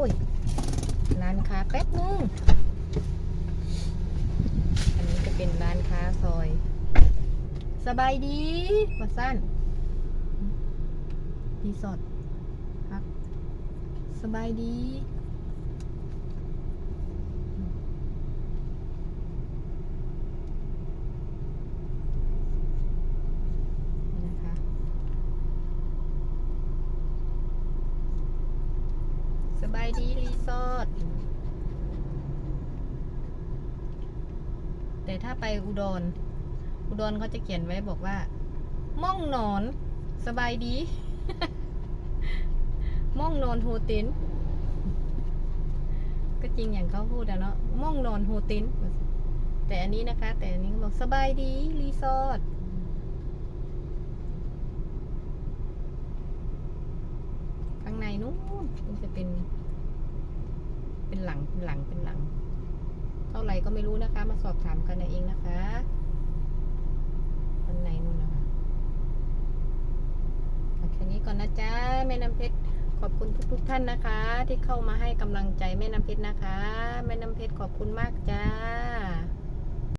อ้ยร้านค้าแป๊บนึงอันนี้จะเป็นร้านค้าซอย สบายดีมาสั้นรีสอร์ทพักสบายดี นี่นะคะ ส บายดีรีสอร์ทแต่ถ้าไปอุดร อุดรเขาจะเขียนไว้บอกว่า ม่องนอนสบายดี ม่องนอนโฮเต็นก็จริงอย่างเขาพูดอะเนาะ ม่องนอนโฮเต็นแต่อันนี้นะคะ แต่อันนี้เขาบอกสบายดีรีสอร์ท ข้างในู้นมันจะเป็น เป็นหลังเป็นหลังเป็นหลัง เท่าไหร่ก็ไม่รู้นะคะ มาสอบถามกันเองนะคะข้างในนู่นนะคะเอาแค่นี้ก่อนนะจ๊ะแม่น้ำเพชรขอบคุณทุกๆทท่านนะคะ ที่เข้ามาให้กำลังใจแม่น้ำเพชรนะคะ แม่น้ำเพชรขอบคุณมากจ้า